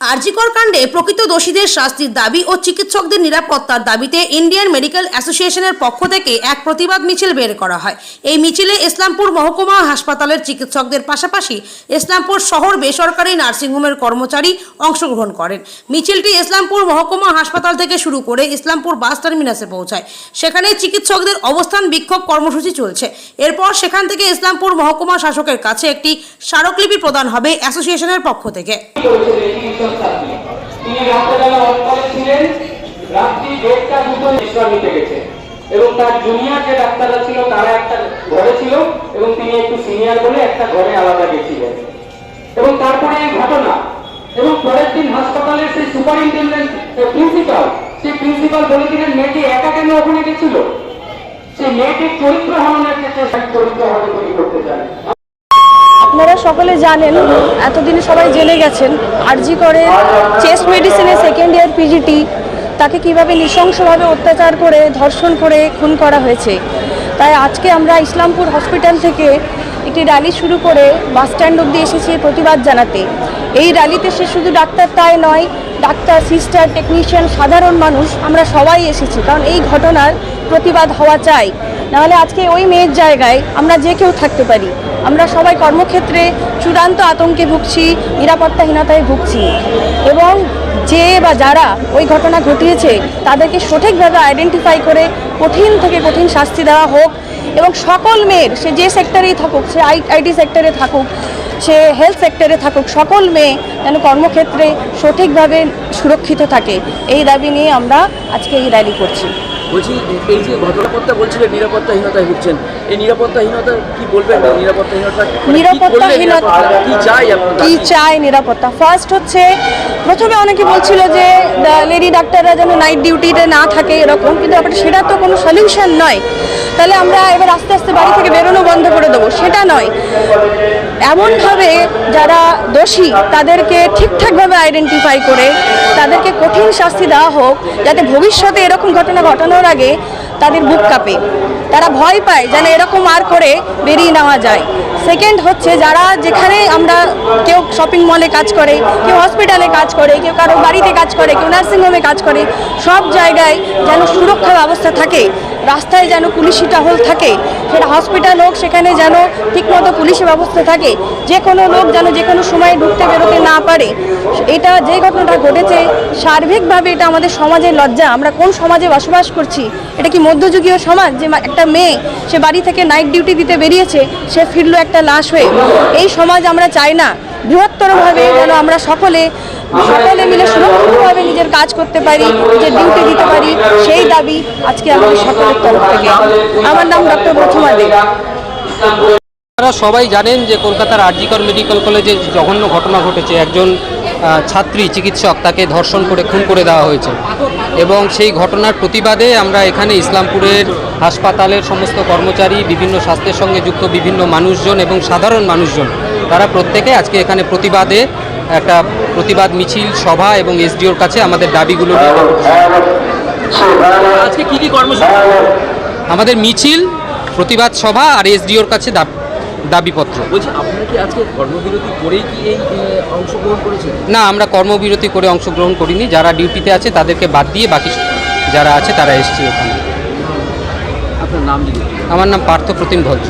আরজিকর কাণ্ডে প্রকৃত দোষীদের শাস্তির দাবি ও চিকিৎসকদের নিরাপত্তার দাবিতে ইন্ডিয়ান মেডিকেল অ্যাসোসিয়েশনের পক্ষ থেকে এক প্রতিবাদ মিছিল বের করা হয়। এই মিছিলে ইসলামপুর মহকুমা হাসপাতালের চিকিৎসকদের পাশাপাশি ইসলামপুর শহর বেসরকারি নার্সিংহোমের কর্মচারী অংশগ্রহণ করেন। মিছিলটি ইসলামপুর মহকুমা হাসপাতাল থেকে শুরু করে ইসলামপুর বাস টার্মিনাসে পৌঁছায়। সেখানে চিকিৎসকদের অবস্থান বিক্ষোভ কর্মসূচি চলছে। এরপর সেখান থেকে ইসলামপুর মহকুমা শাসকের কাছে একটি স্মারকলিপি প্রদান হবে অ্যাসোসিয়েশনের পক্ষ থেকে। তারপরে এবং পরের দিন হাসপাতালের সেই প্রিন্সিপাল সেই মেয়েটি একা কেন ওখানে গেছিল? সেই মেয়েটির চরিত্র হরণের ক্ষেত্রে চরিত্র হরণ তৈরি করতে চান আপনারা সকলে জানেন, এতদিনে সবাই জেনে গেছেন। আরজি করে চেস্ট মেডিসিনে সেকেন্ড ইয়ার পিজিটি তাকে কীভাবে নৃশংসভাবে অত্যাচার করে, ধর্ষণ করে খুন করা হয়েছে। তাই আজকে আমরা ইসলামপুর হসপিটাল থেকে একটি র্যালি শুরু করে বাস স্ট্যান্ড অব্দি এসেছি প্রতিবাদ জানাতে। এই র্যালিতে সে শুধু ডাক্তার তাই নয়, ডাক্তার সিস্টার টেকনিশিয়ান সাধারণ মানুষ, আমরা সবাই এসেছি। কারণ এই ঘটনার প্রতিবাদ হওয়া চাই। নাহলে আজকে ওই মেয়ের জায়গায় আমরা যে কেউ থাকতে পারি। আমরা সবাই কর্মক্ষেত্রে চূড়ান্ত আতঙ্কে ভুগছি, নিরাপত্তাহীনতায় ভুগছি। এবং যে বা যারা ওই ঘটনা ঘটিয়েছে, তাদেরকে সঠিকভাবে আইডেন্টিফাই করে কঠিন থেকে কঠিন শাস্তি দেওয়া হোক এবং সকল মেয়ের, সে যে সেক্টরেই থাকুক, সে আই আইটি সেক্টরে থাকুক, সে হেলথ সেক্টরে থাকুক, সকল মেয়ে যেন কর্মক্ষেত্রে সঠিকভাবে সুরক্ষিত থাকে। এই দাবি নিয়ে আমরা আজকে এই র্যালি করছি। বলছি এই যে নিরাপত্তা বলছিলেন নিরাপত্তাহীনতায় ভুগছেন। এই নিরাপত্তাহীনতা কি বলবেন? নিরাপত্তাহীনতা নিরাপত্তাহীনতা নিরাপত্তা- কি চাই কি চায় নিরাপত্তা? ফার্স্ট হচ্ছে প্রথমে অনেকে বলছিল যে লেডি ডাক্তাররা যেন নাইট ডিউটিতে না থাকে এরকম কিন্তু সেটা তো কোনো সলিউশন নয়। তাহলে আমরা এবার আস্তে আস্তে বাড়ি থেকে বেরোনো বন্ধ করে দেবো। সেটা নয়। এমনভাবে যারা দোষী, তাদেরকে ঠিকঠাকভাবে আইডেন্টিফাই করে, তাদেরকে কঠিন শাস্তি দেওয়া হোক, যাতে ভবিষ্যতে এরকম ঘটনা ঘটানোর আগে তাদের বুক কাঁপে। তারা ভয় পায় যেন এরকম আর করে বেরিয়ে নেওয়া যায়। সেকেন্ড হচ্ছে যারা যেখানে আমরা কেউ শপিং মলে কাজ করে, কেউ হসপিটালে কাজ করে, কেউ কারও বাড়িতে কাজ করে, কেউ নার্সিংহোমে কাজ করে, সব জায়গায় যেন সুরক্ষা ব্যবস্থা থাকে। রাস্তায় যেন পুলিশি টহল থাকে, সেটা হসপিটাল হোক, সেখানে যেন ঠিকমতো পুলিশি ব্যবস্থা থাকে, যে কোনো লোক যেন যে কোনো সময় ঢুকতে বেরোতে না পারে। এটা যে ঘটনাটা ঘটেছে, সার্বিকভাবে এটা আমাদের সমাজের লজ্জা। আমরা কোন সমাজে বসবাস করছি? এটা কি মধ্যযুগীয় সমাজ? যে একটা মেয়ে, সে বাড়ি থেকে নাইট ডিউটি দিতে বেরিয়েছে, সে ফিরলো একটা লাশ হয়ে। এই সমাজ আমরা চাই না। বৃহত্তরভাবে যেন আমরা সকলে সকলে মিলে সুরক্ষিতভাবে নিজের কাজ করতে পারি, নিজের ডিউটি দিতে পারি দাবি আজকে আমাদের সকলের তরফ থেকে আমার নাম ডক্টর প্রথমা দেব আপনারা সবাই জানেন যে কলকাতার আরজিকর মেডিকেল কলেজে জঘন্য ঘটনা ঘটেছে একজন ছাত্রী চিকিৎসক তাকে ধর্ষণ করে খুন করে দেওয়া হয়েছে এবং সেই ঘটনার প্রতিবাদে আমরা এখানে ইসলামপুরের হাসপাতালের সমস্ত কর্মচারী বিভিন্ন স্বাস্থ্যের সঙ্গে যুক্ত বিভিন্ন মানুষজন এবং সাধারণ মানুষজন তারা প্রত্যেকে আজকে এখানে প্রতিবাদে একটা প্রতিবাদ মিছিল সভা এবং এসডিওর কাছে আমাদের দাবিগুলো নিয়ে আজকে কি কি কর্মসূচি? আমাদের মিছিল প্রতিবাদ সভা আর এসডিওর কাছে দাবিপত্র। বলছি আপনারা কি আজকে কর্মবিরতি করেই কি এই অংশগ্রহণ করেছেন? না আমরা কর্মবিরতি করে অংশগ্রহণ করিনি। যারা ডিউটিতে আছে তাদেরকে বাদ দিয়ে বাকি যারা আছে তারা এসছে ওখানে। আপনার নাম। আমার নাম পার্থ প্রতিম ভজ্র